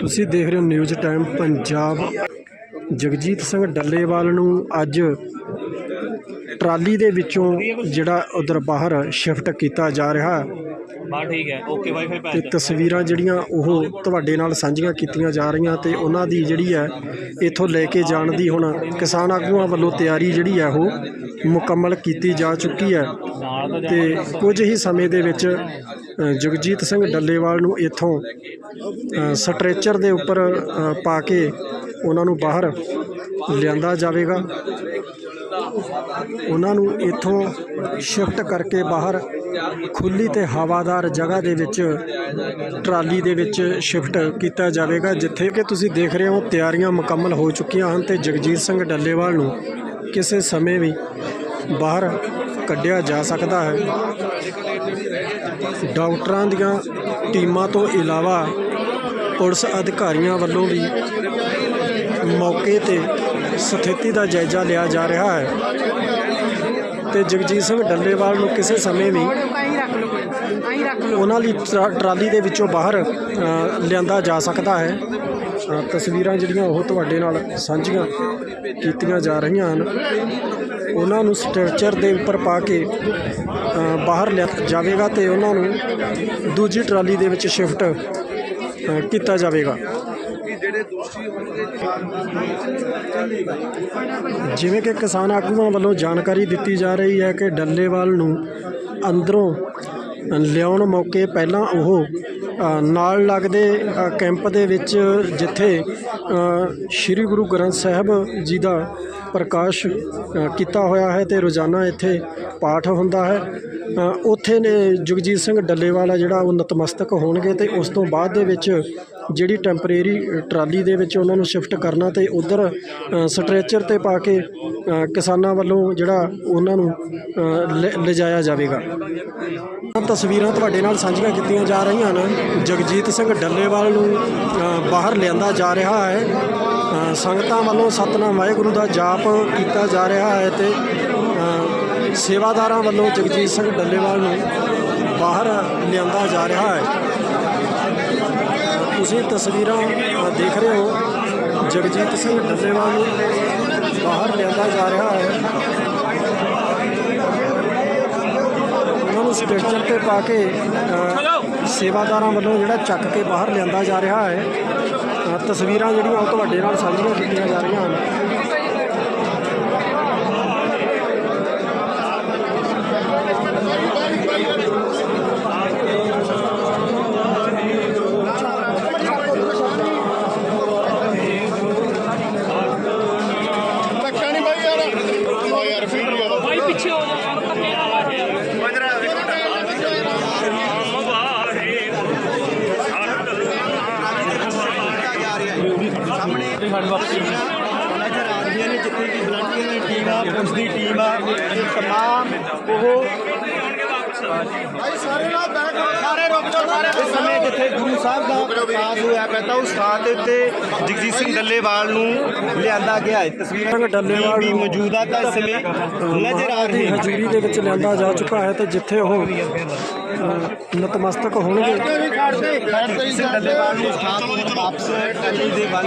ਤੁਸੀਂ ਦੇਖ ਰਹੇ ਹੋ ਨਿਊਜ਼ ਟਾਈਮ ਪੰਜਾਬ। ਜਗਜੀਤ ਸਿੰਘ ਡੱਲੇਵਾਲ ਨੂੰ ਅੱਜ ਟਰਾਲੀ ਦੇ ਵਿੱਚੋਂ ਜਿਹੜਾ ਉਧਰ ਬਾਹਰ ਸ਼ਿਫਟ ਕੀਤਾ ਜਾ ਰਿਹਾ। ਬਾ ਠੀਕ ਹੈ। ਓਕੇ ਬਾਈ ਫਿਰ ਤੇ ਤਸਵੀਰਾਂ ਜਿਹੜੀਆਂ ਉਹ ਤੁਹਾਡੇ ਨਾਲ ਸਾਂਝੀਆਂ ਕੀਤੀਆਂ ਜਾ ਰਹੀਆਂ ਤੇ ਉਹਨਾਂ ਦੀ ਜਿਹੜੀ ਹੈ ਇੱਥੋਂ ਲੈ ਕੇ ਜਾਣ ਦੀ ਹੁਣ ਕਿਸਾਨ ਆਗੂਆਂ ਵੱਲੋਂ ਤਿਆਰੀ ਜਿਹੜੀ ਹੈ ਉਹ ਮੁਕੰਮਲ ਕੀਤੀ ਜਾ ਚੁੱਕੀ ਹੈ। ਤਾਂ ਕੁਝ ਹੀ ਸਮੇਂ ਦੇ ਵਿੱਚ ਜਗਜੀਤ ਸਿੰਘ ਡੱਲੇਵਾਲ ਨੂੰ ਇੱਥੋਂ ਸਟ੍ਰੈਚਰ ਦੇ ਉੱਪਰ ਪਾ ਕੇ ਉਹਨਾਂ ਨੂੰ ਬਾਹਰ ਲਿਆਂਦਾ ਜਾਵੇਗਾ। ਉਹਨਾਂ ਨੂੰ ਇੱਥੋਂ ਸ਼ਿਫਟ ਕਰਕੇ ਬਾਹਰ ਖੁੱਲੀ ਤੇ ਹਵਾਦਾਰ ਜਗ੍ਹਾ ਦੇ ਵਿੱਚ ਟਰਾਲੀ ਦੇ ਵਿੱਚ ਸ਼ਿਫਟ ਕੀਤਾ ਜਾਵੇਗਾ, ਜਿੱਥੇ ਕਿ ਤੁਸੀਂ ਦੇਖ ਰਹੇ ਹੋ ਤਿਆਰੀਆਂ ਮੁਕੰਮਲ ਹੋ ਚੁੱਕੀਆਂ ਹਨ ਤੇ ਜਗਜੀਤ ਸਿੰਘ ਡੱਲੇਵਾਲ ਨੂੰ ਕਿਸੇ ਸਮੇਂ ਵੀ ਬਾਹਰ ਕੱਢਿਆ ਜਾ ਸਕਦਾ ਹੈ। ਡਾਕਟਰਾਂ ਦੀਆਂ ਟੀਮਾਂ ਤੋਂ ਇਲਾਵਾ ਪੁਲਿਸ ਅਧਿਕਾਰੀਆਂ ਵੱਲੋਂ ਵੀ ਮੌਕੇ ਤੇ ਸਥਿਤੀ ਦਾ ਜਾਇਜ਼ਾ ਲਿਆ ਜਾ ਰਿਹਾ ਹੈ। ਤੇ ਜਗਜੀਤ ਸਿੰਘ ਡੱਲੇਵਾਲ ਨੂੰ ਕਿਸੇ ਸਮੇਂ ਵੀ ਉਹਨਾਂ ਲਈ ਟਰਾ- ਟਰਾਲੀ ਦੇ ਵਿੱਚੋਂ ਬਾਹਰ ਲਿਆਂਦਾ ਜਾ ਸਕਦਾ ਹੈ। ਤਸਵੀਰਾਂ ਜਿਹੜੀਆਂ ਉਹ ਤੁਹਾਡੇ ਨਾਲ ਸਾਂਝੀਆਂ ਕੀਤੀਆਂ ਜਾ ਰਹੀਆਂ ਹਨ। ਉਹਨਾਂ ਨੂੰ ਸਟਰਚਰ ਦੇ ਉੱਪਰ ਪਾ ਕੇ ਬਾਹਰ ਲਿਆ ਜਾਵੇਗਾ ਤੇ ਉਹਨਾਂ ਨੂੰ ਦੂਜੀ ਟਰਾਲੀ ਦੇ ਵਿੱਚ ਸ਼ਿਫਟ ਕੀਤਾ ਜਾਵੇਗਾ। ਜਿਵੇਂ ਕਿ ਕਿਸਾਨ ਆਗੂਆਂ ਵੱਲੋਂ ਜਾਣਕਾਰੀ ਦਿੱਤੀ ਜਾ ਰਹੀ ਹੈ ਕਿ ਡੱਲੇਵਾਲ ਨੂੰ ਅੰਦਰੋਂ ਲਿਆਉਣ ਮੌਕੇ ਪਹਿਲਾਂ ਉਹ ਨਾਲ ਲੱਗਦੇ ਕੈਂਪ ਦੇ ਵਿੱਚ ਜਿੱਥੇ ਸ੍ਰੀ ਗੁਰੂ ਗ੍ਰੰਥ ਸਾਹਿਬ ਜੀ ਦਾ ਪ੍ਰਕਾਸ਼ ਕੀਤਾ ਹੋਇਆ ਹੈ ਤੇ ਰੋਜ਼ਾਨਾ ਇੱਥੇ ਪਾਠ ਹੁੰਦਾ ਹੈ। ਉੱਥੇ ਨੇ ਜਗਜੀਤ ਸਿੰਘ ਡੱਲੇਵਾਲਾ ਜਿਹੜਾ ਉਹ ਨਤਮਸਤਕ ਹੋਣਗੇ ਤੇ ਉਸ ਤੋਂ ਬਾਅਦ ਦੇ ਵਿੱਚ ਜਿਹੜੀ ਟੈਂਪਰੇਰੀ ਟਰਾਲੀ ਦੇ ਵਿੱਚ ਉਹਨਾਂ ਨੂੰ ਸ਼ਿਫਟ ਕਰਨਾ ਤੇ ਉਧਰ ਸਟ੍ਰੈਚਰ ਤੇ ਪਾ ਕੇ ਕਿਸਾਨਾਂ ਵੱਲੋਂ ਜਿਹੜਾ ਉਹਨਾਂ ਨੂੰ ਅ, ਲਿਜਾਇਆ ਜਾਵੇਗਾ। ਤਸਵੀਰਾਂ ਤੁਹਾਡੇ ਨਾਲ ਸਾਂਝੀਆਂ ਕੀਤੀਆਂ ਜਾ ਰਹੀਆਂ ਹਨ ਜਗਜੀਤ ਸਿੰਘ ਡੱਲੇਵਾਲ ਨੂੰ ਬਾਹਰ ਲਿਆਂਦਾ ਜਾ ਰਿਹਾ ਹੈ। ਸੰਗਤਾਂ ਵੱਲੋਂ ਸਤਨਾਮ ਵਾਹਿਗੁਰੂ ਦਾ ਜਾਪ ਕੀਤਾ ਜਾ ਰਿਹਾ ਹੈ ਤੇ ਸੇਵਾਦਾਰਾਂ ਵੱਲੋਂ ਜਗਜੀਤ ਸਿੰਘ ਡੱਲੇਵਾਲ ਨੂੰ ਬਾਹਰ ਲਿਆਂਦਾ ਜਾ ਰਿਹਾ ਹੈ। ਤੁਸੀਂ ਤਸਵੀਰਾਂ ਦੇਖ ਰਹੇ ਹੋ, ਜਗਜੀਤ ਸਿੰਘ ਡੱਲੇਵਾਲ ਨੂੰ ਬਾਹਰ ਲਿਆਂਦਾ ਜਾ ਰਿਹਾ ਹੈ। ਉਹਨਾਂ ਨੂੰ ਸਟ੍ਰੈਚਰ ਤੇ ਪਾ ਕੇ ਸੇਵਾਦਾਰਾਂ ਵੱਲੋਂ ਜਿਹੜਾ ਚੱਕ ਕੇ ਬਾਹਰ ਲਿਆਂਦਾ ਜਾ ਰਿਹਾ ਹੈ ਅ, ਤਸਵੀਰਾਂ ਜਿਹੜੀਆਂ ਉਹ ਤੁਹਾਡੇ ਨਾਲ ਸਾਂਝੀਆਂ ਕੀਤੀਆਂ ਜਾ ਰਹੀਆਂ ਹਨ। ਨਜ਼ਰ ਆ ਰਹੀਆਂ ਨੇ ਜਿੱਥੇ ਕਿ ਵਲੰਟੀਅਰ ਦੀ ਟੀਮ ਆ ਪੁਲਿਸ ਦੀ ਟੀਮ ਆ ਤਮਾਮ ਉਹ ਸਾਰੇ ਨਾਲ ਬੈਠ ਸਾਰੇ ਰੁਕ ਜਾਓ। ਸਾਰੇ ਇਸ ਸਮੇਂ ਜਿੱਥੇ ਗੁਰੂ ਸਾਹਿਬ ਦਾ ਪ੍ਰਕਾਸ਼ ਹੋਇਆ ਪੈਦਾ ਉਸ ਥਾਂ ਦੇ ਉੱਤੇ ਜਗਜੀਤ ਸਿੰਘ ਡੱਲੇਵਾਲ ਨੂੰ ਲਿਆਂਦਾ ਗਿਆ ਹੈ। ਤਸਵੀਰਾਂ ਸਿੰਘ ਡੱਲੇਵਾਲ ਵੀ ਨੂੰ ਮੌਜੂਦ ਆ ਤਾਂ ਇਸ ਸਮੇਂ ਨਜ਼ਰ ਆ ਦੀ ਰਹੀ ਹੈ ਹਜ਼ੂਰੀ ਦੇ ਵਿੱਚ ਲਿਆਂਦਾ ਜਾ ਚੁੱਕਾ ਹੈ ਤੇ ਜਿੱਥੇ ਉਹ ਨਤਮਸਤਕ ਹੋਣਗੇ। ਡੱਲੇਵਾਲ ਨੂੰ ਵਾਪਸ ਦੇ ਵੱਲ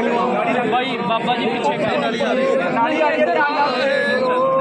ਬਾਈ ਬਾਬਾ ਜੀ ਪਿੱਛੇ ਖੜੇ ਨਾਲੀ ਆ ਰਹੀ ਨਾਲੀ ਆ। ਰਹੀ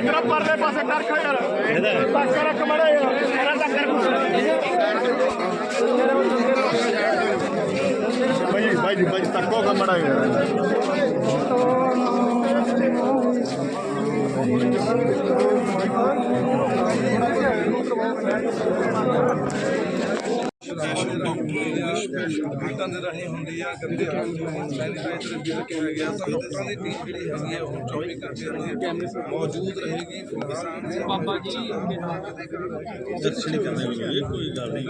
ਤੇਰਾ ਪਰਲੇ ਪਾਸੇ ਕਰ ਖਾ ਯਾਰ। ਟੱਕ ਰੱਖ ਮੜਾ ਯਾਰ ਮੇਰਾ ਟੱਕਰ ਭਾਈ ਭਾਈ ਜੀ ਭਾਈ ਤੱਕੋ ਕਾ ਮੜਾ ਯਾਰ ਹੱਥਾਂ ਦੇ ਰਾਹੀਂ ਹੁੰਦੀ ਆ ਗੰਦੇ ਸੈਨੀਟਾਈਜ਼ਰ ਵੀ ਰੱਖਿਆ ਗਿਆ ਤਾਂ ਲੋਕਾਂ ਦੀ ਟੀਮ ਜਿਹੜੀ ਹੈਗੀ ਹੈ ਉਹ 24 ਘੰਟੇ ਮੌਜੂਦ ਰਹੇਗੀ ਕਿਸਾਨ ਦੇ ਬਾਬਾ ਜੀ ਦਰਸ਼ਨ ਕਰਨੇ ਵਾਲੇ ਕੋਈ ਗੱਲ ਨਹੀਂ।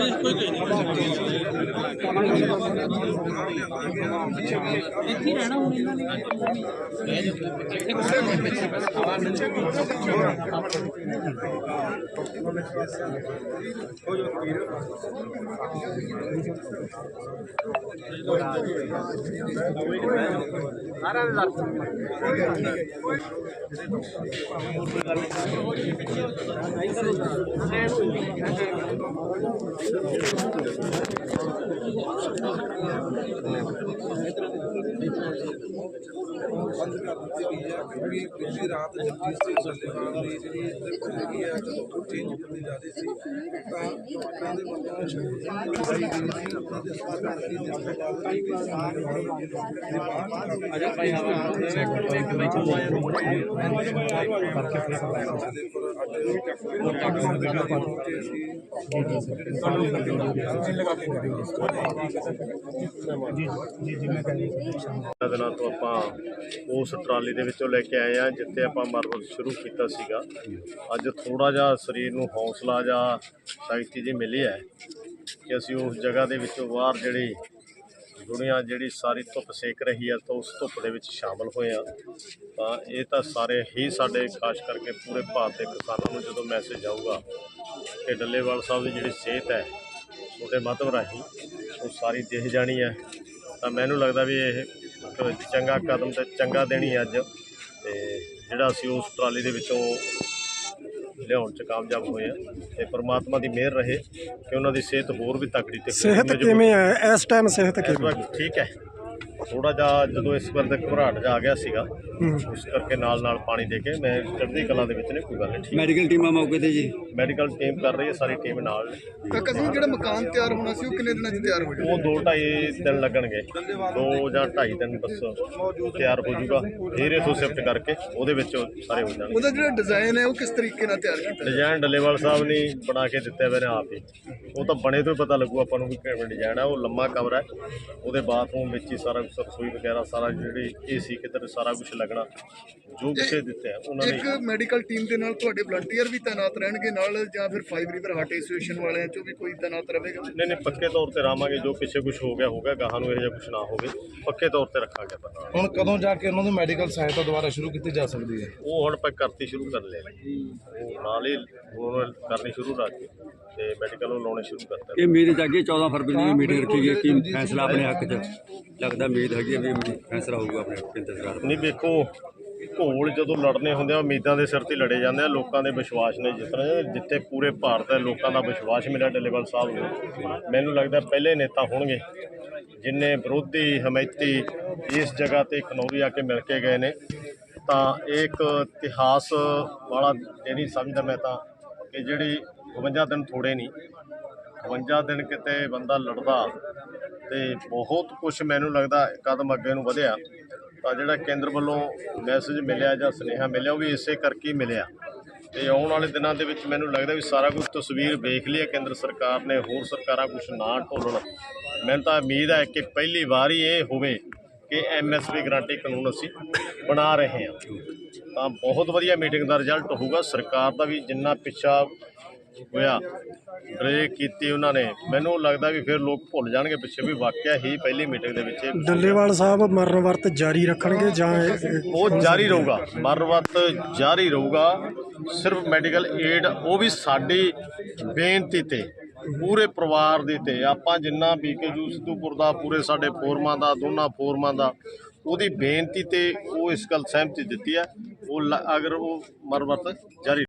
ਇੱਥੇ ਰਹਿਣਾ ਹੁਣ ਇਹਨਾਂ ਨੇ ਬੰਦ ਕਰ ਦਿੱਤੀ ਗਈ ਹੈ ਕਿਉਂਕਿ ਪਿਛਲੀ ਰਾਤ ਜਗਜੀਤ ਸਿੰਘ ਸੱਲੇਵਾਲ ਦੀ ਜਿਹੜੀ ਇੱਜ਼ਤ ਹੈਗੀ ਹੈ ਉਹ ਚੇਂਜ ਕਰਨੀ ਜਾ ਰਹੀ ਸੀ ਤਾਂ ਡਾਕਟਰਾਂ ਦੇ ਵੱਲੋਂ ਦਵਾਈ ਦੇਣੀ ਸੀ ਉਹਨਾਂ ਦੇ ਸਵਾਲ ਦੀ ਹਸਪਤਾਲ ਦੀ ਗਈ ਸੀ ਅਜਾ ਭਾਈ ਦਿਨਾਂ ਤੋਂ ਆਪਾਂ ਉਸ ਟਰਾਲੀ ਦੇ ਵਿੱਚੋਂ ਲੈ ਕੇ ਆਏ ਆ ਜਿੱਥੇ ਆਪਾਂ ਮਾਰਬਲ ਸ਼ੁਰੂ ਕੀਤਾ ਸੀਗਾ ਅੱਜ ਥੋੜਾ ਜਿਹਾ ਸਰੀਰ ਨੂੰ ਹੌਸਲਾ ਜਾਂ ਸ਼ਕਤੀ ਜੀ ਮਿਲੀ ਹੈ ਕਿ ਅਸੀਂ ਉਸ ਜਗ੍ਹਾ ਦੇ ਵਿੱਚੋਂ ਬਾਹਰ ਜਿਹੜੀ ਦੁਨੀਆ ਜਿਹੜੀ ਸਾਰੀ ਧੁੱਪ ਸੇਕ ਰਹੀ ਹੈ ਤਾਂ ਉਸ ਧੁੱਪ ਦੇ ਵਿੱਚ ਸ਼ਾਮਲ ਹੋਏ ਆ ਤਾਂ ਇਹ ਤਾਂ ਸਾਰੇ ਹੀ ਸਾਡੇ, ਖਾਸ ਕਰਕੇ ਪੂਰੇ ਭਾਰਤ ਦੇ ਕਿਸਾਨਾਂ ਨੂੰ ਜਦੋਂ ਮੈਸੇਜ ਆਊਗਾ ਕਿ ਡੱਲੇਵਾਲ ਸਾਹਿਬ ਦੀ ਜਿਹੜੀ ਸਿਹਤ ਹੈ, ਉਹਦੇ ਮਾਧਵ ਰਾਹੀਂ ਉਹ ਸਾਰੀ ਦੇਖ ਜਾਣੀ ਹੈ। ਤਾਂ ਮੈਨੂੰ ਲੱਗਦਾ ਵੀ ਇਹ ਇੱਕ ਚੰਗਾ ਕਦਮ ਤੇ ਚੰਗਾ ਦੇਣੀ ਅੱਜ। ਤੇ ਜਿਹੜਾ ਅਸੀਂ ਉਸ ਟਰਾਲੀ ਦੇ ਵਿੱਚੋਂ ਲਿਆਉਣ ਚ ਕਾਮਯਾਬ ਹੋਏ ਆ ਤੇ ਪ੍ਰਮਾਤਮਾ ਦੀ ਮਿਹਰ ਰਹੇ ਕਿ ਉਹਨਾਂ ਦੀ ਸਿਹਤ ਹੋਰ ਵੀ ਤਕੜੀ ਤੇ ਸਿਹਤ ਕਿਵੇਂ ਹੈ? ਇਸ ਟਾਈਮ ਸਿਹਤ ਕਿਵੇਂ? ਠੀਕ ਹੈ। ਥੋੜਾ ਜਿਹਾ ਜਦੋਂ ਇਸ ਵਾਰ ਦਾ ਘਬਰਾਹਟ ਜਿਹਾ ਆ ਗਿਆ ਸੀਗਾ ਉਸ ਕਰਕੇ ਨਾਲ ਨਾਲ ਪਾਣੀ ਦੇ ਕੇ ਮੈਂ ਚੜ੍ਹਦੀ ਕਲਾ ਦੇ ਵਿੱਚ ਨੇ ਕੋਈ ਗੱਲ ਨਹੀਂ ਠੀਕ। ਮੈਡੀਕਲ ਟੀਮਾਂ ਮੌਕੇ ਤੇ ਜੀ? ਮੈਡੀਕਲ ਟੀਮ ਕਰ ਰਹੀ ਹੈ ਸਾਰੀ ਟੀਮ ਨਾਲ। ਕਾਕਾ ਸਿੰਘ ਜਿਹੜਾ ਮਕਾਨ ਤਿਆਰ ਹੋਣਾ ਸੀ ਉਹ ਕਿੰਨੇ ਦਿਨਾਂ 'ਚ ਤਿਆਰ ਹੋ ਜਾਊਗਾ? ਉਹ ਦੋ ਢਾਈ ਦਿਨ ਲੱਗਣਗੇ। ਦੋ ਜਾਂ ਢਾਈ ਦਿਨ ਬਸ ਤਿਆਰ ਹੋ ਜਾਊਗਾ। ਫਿਰ ਇਥੋਂ ਸ਼ਿਫਟ ਕਰਕੇ ਉਹਦੇ ਵਿੱਚ ਸਾਰੇ ਹੋ ਜਾਣਗੇ। ਉਹਦਾ ਜਿਹੜਾ ਡਿਜ਼ਾਈਨ ਹੈ ਉਹ ਕਿਸ ਤਰੀਕੇ ਨਾਲ ਤਿਆਰ ਕੀਤਾ ਡਿਜ਼ਾਈਨ ਡੱਲੇਵਾਲ ਸਾਹਿਬ ਨੇ ਬਣਾ ਕੇ ਦਿੱਤੇ ਨੇ ਆਪ ਹੀ। ਉਹ ਤਾਂ ਬਣੇ ਤੋਂ ਹੀ ਪਤਾ ਲੱਗੂ ਆਪਾਂ ਨੂੰ ਵੀ ਕਿਵੇਂ ਡਿਜ਼ਾਈਨ ਹੈ ਉਹ ਲੰਮਾ ਕਮਰਾ ਹੈ। ਉਹਦੇ ਬਾਥਰੂਮ ਵਿੱਚ ਹੀ ਸਾਰਾ ਰਸੋਈ ਵਗੈਰਾ ਸਾਰਾ ਜਿਹੜੀ ਏਸੀ ਕਿਤੇ ਸਾਰਾ ਕੁਝ ਲੱਗਣਾ ਜੋ ਕਿਸੇ ਦਿੱਤੇ ਆ ਉਹਨਾਂ ਨੇ ਇੱਕ ਮੈਡੀਕਲ ਟੀਮ ਦੇ ਨਾਲ ਤੁਹਾਡੇ ਵਲੰਟੀਅਰ ਵੀ ਤਾਇਨਾਤ ਰਹਿਣਗੇ ਨਾਲ ਜਾਂ ਫਿਰ ਫਾਈਵ ਰਿਵਰ ਹਾਰਟ ਐਸੋਸੀਏਸ਼ਨ ਵਾਲਿਆਂ ਚੋਂ ਵੀ ਕੋਈ ਤਾਇਨਾਤ ਰਹੇਗਾ? ਨਹੀਂ ਨਹੀਂ ਪੱਕੇ ਤੌਰ ਤੇ ਰਾਵਾਂਗੇ ਜੋ ਪਿੱਛੇ ਕੁਝ ਹੋ ਗਿਆ ਹੋ ਗਿਆ ਗਾਹਾਂ ਨੂੰ ਇਹੋ ਜਿਹਾ ਕੁਝ ਨਾ ਹੋਵੇ ਪੱਕੇ ਤੌਰ ਤੇ ਰੱਖਾਂਗੇ ਆਪਾਂ ਹੁਣ ਕਦੋਂ ਜਾ ਕੇ ਉਹਨਾਂ ਦੀ ਮੈਡੀਕਲ ਸਹਾਇਤਾ ਦੁਬਾਰਾ ਸ਼ੁਰੂ ਕੀਤੀ ਜਾ ਸਕਦੀ ਹੈ? ਉਹ ਹੁਣ ਆਪਾਂ ਕਰਤੀ ਸ਼ੁਰੂ ਕਰ ਲਿਆ ਉਹ ਨਾਲ ਹੀ ਹੁਣ ਕਰਨੀ ਸ਼ੁਰੂ ਰੱਖ ਤੇ ਮੈਡੀਕਲ ਨੂੰ ਲਾਉਣੇ ਸ਼ੁਰੂ ਕਰਤਾ। ਇਹ ਉਮੀਦ ਜਾਗੀ 14 ਫਰਵਰੀ ਦੀ ਮੀਟਿੰਗ ਰੱਖੀ ਗਈ ਕਿ ਫੈਸਲਾ ਆਪਣੇ ਹੱਕ 'ਚ। ਲੱਗਦਾ ਉਮੀਦ ਹੈਗੀ ਵੀ ਫੈਸਲਾ ਹੋਊਗਾ ਆਪਣੇ ਕੇਂਦਰ ਸਰਕਾਰ ਦਾ ਨਹੀਂ ਵੇਖੋ ਘੋਲ ਜਦੋਂ ਲੜਨੇ ਹੁੰਦੇ ਆ ਉਮੀਦਾਂ ਦੇ ਸਿਰ ਤੇ ਲੜੇ ਜਾਂਦੇ ਆ ਲੋਕਾਂ ਦੇ ਵਿਸ਼ਵਾਸ ਨੇ ਜਿਸ ਤਰ੍ਹਾਂ ਜਿੱਥੇ ਪੂਰੇ ਭਾਰਤ ਦੇ ਲੋਕਾਂ ਦਾ ਵਿਸ਼ਵਾਸ ਮਿਲਿਆ ਡੱਲੇਵਾਲ ਸਾਹਿਬ ਨੂੰ ਮੈਨੂੰ ਲੱਗਦਾ ਪਹਿਲੇ ਨੇਤਾ ਹੋਣਗੇ ਜਿਨੇ ਵਿਰੋਧੀ ਹਮੈਤੀ ਇਸ ਜਗ੍ਹਾ ਤੇ ਖਨੌਰੀ ਆ ਕੇ ਮਿਲ ਕੇ ਗਏ ਨੇ। ਤਾਂ ਇਹ ਇੱਕ ਇਤਿਹਾਸ ਵਾਲਾ ਇਹ ਨਹੀਂ ਸਮਝਦਾ ਮੈਂ ਤਾਂ ਕਿ ਜਿਹੜੀ 52 ਦਿਨ ਥੋੜੇ ਨਹੀਂ। 52 ਦਿਨ ਕਿਤੇ ਬੰਦਾ ਲੜਦਾ ਤੇ ਬਹੁਤ ਕੁਝ ਮੈਨੂੰ ਲੱਗਦਾ ਕਦਮ ਅੱਗੇ ਨੂੰ ਵਧਿਆ। ਤਾਂ ਜਿਹੜਾ ਕੇਂਦਰ ਵੱਲੋਂ ਮੈਸੇਜ ਮਿਲਿਆ ਜਾਂ ਸੁਨੇਹਾ ਮਿਲਿਆ, ਉਹ ਵੀ ਇਸੇ ਕਰਕੇ ਮਿਲਿਆ। ਤੇ ਆਉਣ ਵਾਲੇ ਦਿਨਾਂ ਦੇ ਵਿੱਚ ਮੈਨੂੰ ਲੱਗਦਾ ਵੀ ਸਾਰਾ ਕੁਝ ਤਸਵੀਰ ਵੇਖ ਲਈ ਹੈ, ਕੇਂਦਰ ਸਰਕਾਰ ਨੇ ਹੋਰ ਸਰਕਾਰਾਂ ਕੁਝ ਨਾ ਢੋਲਣ। ਮੈਨੂੰ ਤਾਂ ਉਮੀਦ ਹੈ ਕਿ ਪਹਿਲੀ ਵਾਰ ਹੀ ਇਹ ਹੋਵੇ ਕਿ ਐਮਐਸਪੀ ਗਰੰਟੀ ਕਾਨੂੰਨ ਅਸੀਂ ਬਣਾ ਰਹੇ ਹਾਂ। ਤਾਂ ਬਹੁਤ ਵਧੀਆ ਮੀਟਿੰਗ ਦਾ ਰਿਜ਼ਲਟ ਹੋਊਗਾ। ਸਰਕਾਰ ਦਾ ਵੀ ਜਿੰਨਾ ਪਿੱਛਾ ਹੋਇਆ ਬ੍ਰੇਕ ਕੀਤੀ ਉਹਨਾਂ ਨੇ। ਮੈਨੂੰ ਲੱਗਦਾ ਵੀ ਫਿਰ ਲੋਕ ਭੁੱਲ ਜਾਣਗੇ ਪਿੱਛੇ ਵੀ ਵਾਕਿਆ ਹੀ ਪਹਿਲੀ ਮੀਟਿੰਗ ਦੇ ਵਿੱਚ ਇਹ ਡੱਲੇਵਾਲ ਸਾਹਿਬ ਮਰਨ ਵਰਤ ਜਾਰੀ ਰੱਖਣਗੇ ਜਾਂ ਇਹ- ਉਹ ਜਾਰੀ ਰਹੂਗਾ। ਮਰਵਤ ਜਾਰੀ ਰਹੂਗਾ। ਸਿਰਫ ਮੈਡੀਕਲ ਏਡ ਉਹ ਵੀ ਸਾਡੀ ਬੇਨਤੀ ਤੇ ਪੂਰੇ ਪਰਿਵਾਰ ਦੀ ਤੇ। ਆਪਾਂ ਜਿੰਨਾ ਬੀਕੇਯੂ ਸਿੱਧੂਪੁਰ ਦਾ ਪੂਰੇ ਸਾਡੇ ਫੋਰਮਾਂ ਦਾ ਦੋਨਾਂ ਫੋਰਮਾਂ ਦਾ ਉਹਦੀ ਬੇਨਤੀ ਤੇ ਉਹ ਇਸ ਗੱਲ ਸਹਿਮਤੀ ਦਿੱਤੀ ਹੈ। ਉਹ ਲ- ਅਗਰ ਉਹ ਮਰਵਤ ਜਾਰੀ